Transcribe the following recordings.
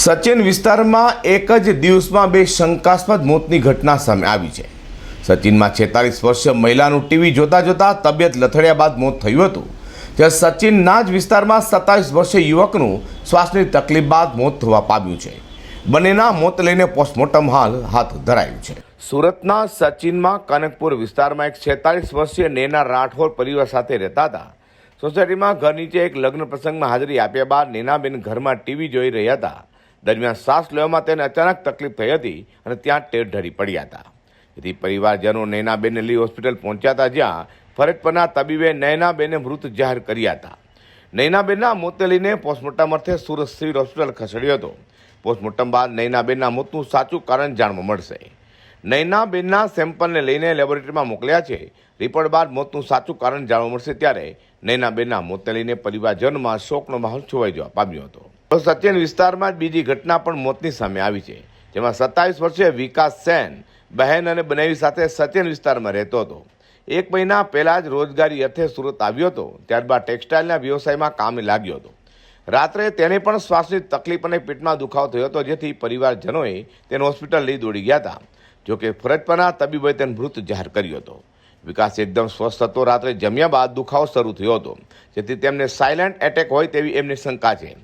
સચિન વિસ્તારમાં એક જ દિવસમાં બે શંકાસ્પદ મોતની ઘટના સામે આવી છે. સચિનમાં છેતાલીસ વર્ષીય મહિલાનું ટીવી જોતા જોતા તબિયત લથડ્યા બાદ મોત થયું હતું. જ્યાં સચિનના જ વિસ્તારમાં સત્તાવીસ વર્ષીય યુવકનું શ્વાસની તકલીફ બાદ મોત થવા પામ્યું છે. બંનેના મોત લઈને પોસ્ટમોર્ટમ હાલ હાથ ધરાયું છે. સુરતના સચિનમાં કનકપુર વિસ્તારમાં એક છેતાલીસ વર્ષીય નેના રાઠોડ પરિવાર સાથે રહેતા હતા. સોસાયટીમાં ઘર નીચે એક લગ્ન પ્રસંગમાં હાજરી આપ્યા બાદ નેનાબેન ઘરમાં ટીવી જોઈ રહ્યા હતા. દરમિયાન શ્વાસ લેવામાં તેને અચાનક તકલીફ થઈ હતી અને ત્યાં ટેર ઢળી પડ્યા હતા. તેથી પરિવારજનો નૈનાબેનને લઈ હોસ્પિટલ પહોંચ્યા હતા, જ્યાં ફરજ પરના તબીબે નૈનાબેનને મૃત જાહેર કર્યા હતા. નૈનાબેનના મોતને લઈને પોસ્ટમોર્ટમ અર્થે સુરત સિવિલ હોસ્પિટલ ખસેડ્યો હતો. પોસ્ટમોર્ટમ બાદ નૈનાબેનના મોતનું સાચું કારણ જાણવા મળશે. નૈનાબેનના સેમ્પલને લઈને લેબોરેટરીમાં મોકલ્યા છે. રિપોર્ટ બાદ મોતનું સાચું કારણ જાણવા મળશે ત્યારે નૈનાબેનના મોતને લઈને પરિવારજનમાં શોકનો માહોલ છવાઈ જવા પામ્યો હતો. સચિન વિસ્તારમાં બીજી ઘટના પણ મોતની સામે આવી છે, જેમાં સત્તાવીસ વર્ષીય વિકાસ સેન, બહેન અને બનેવી સાથે સચિન વિસ્તારમાં રહેતો હતો. એક મહિના પહેલાં જ રોજગારી અર્થે સુરત આવ્યો હતો, ત્યારબાદ ટેક્સટાઇલના વ્યવસાયમાં કામે લાગ્યો હતો. રાત્રે તેને પણ શ્વાસની તકલીફ અને પેટમાં દુખાવો થયો હતો, જેથી પરિવારજનોએ તેને હોસ્પિટલ લઈ દોડી ગયા હતા જોકે ફરજ પરના તબીબોએ તેને મૃત જાહેર કર્યો હતો. વિકાસ એકદમ સ્વસ્થ હતો, રાત્રે જમ્યા બાદ દુખાવો શરૂ થયો હતો, જેથી તેમને સાયલેન્ટ એટેક હોય તેવી એમની શંકા છે.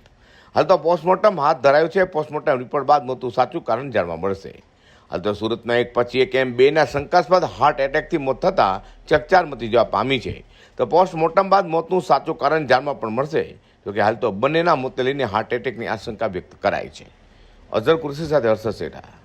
હાલ તો પોસ્ટમોર્ટમ હાથ ધરાયું છે. પોસ્ટમોર્ટમ રિપોર્ટ બાદ મોતું સાચું કારણ જાણવા મળશે. હાલ તો સુરતમાં એક પછી એક એમ બેના શંકાસ્પદ હાર્ટ એટેકથી મોત થતાં ચકચાર મચી જવા પામી છે. તો પોસ્ટમોર્ટમ બાદ મોતનું સાચું કારણ જાણવા પણ મળશે. જોકે હાલ તો બંનેના મોતને લઈને હાર્ટ એટેકની આશંકા વ્યક્ત કરાઈ છે. અઝર કુર્સી સાથે હર્ષદ સેઠા